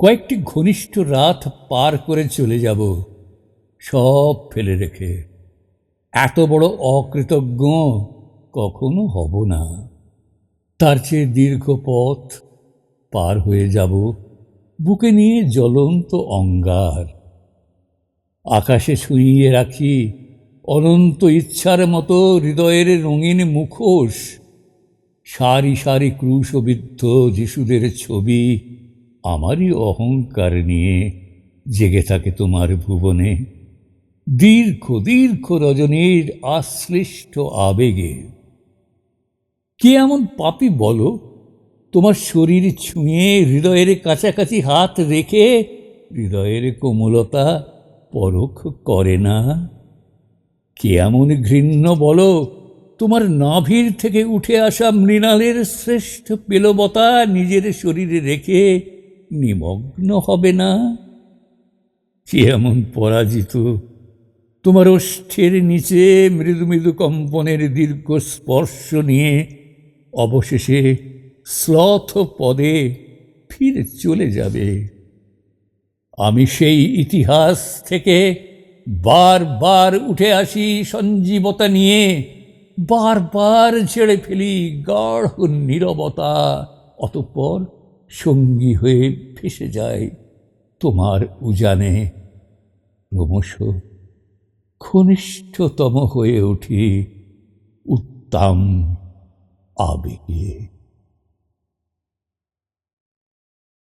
কয়েকটি ঘনিষ্ঠ রাত পার করে চলে যাব। সব ফেলে রেখে। এত বড় অকৃতজ্ঞ কখনো হব না। তার চেয়ে দীর্ঘ পথ পার হয়ে যাব। বুকে নিয়ে জ্বলন্ত অঙ্গার। আকাশে ছুঁইয়ে রাখি অনন্ত ইচ্ছার মতো হৃদয়ের রঙিন মুখোশ। সারি সারি ক্রুশবিদ্ধ যিশুদের ছবি আমারই অহংকার নিয়ে জেগে থাকে তোমার ভুবনে। দীর্ঘ দীর্ঘ রজনীর আশ্লিষ্ট আবেগে। কে এমন পাপি বলো? তোমার শরীর ছুঁয়ে হৃদয়ের কাছাকাছি হাত রেখে হৃদয়ের কোমলতা পরখ করে না। কে এমন ঘৃণ্য বলো? তোমার নাভির থেকে উঠে আসা মৃণালের শ্রেষ্ঠ পেলবতা নিজের শরীরে রেখে নিমগ্ন হবে না? কে এমন পরাজিত? তোমার ওষ্ঠের নিচে মৃদু মৃদু কম্পনের দীর্ঘ স্পর্শ নিয়ে অবশেষে শ্লথ পদে ফিরে চলে যাবে। আমি সেই ইতিহাস থেকে বারবার উঠে আসি সঞ্জীবতা নিয়ে বারবার ছেড়ে ফেলি গাঢ় নীরবতা। অতঃপর সঙ্গী হয়ে ফেসে যায় তোমার উজানে। ক্রমশ ঘনিষ্ঠতম হয়ে উঠি উত্তম আবেগে।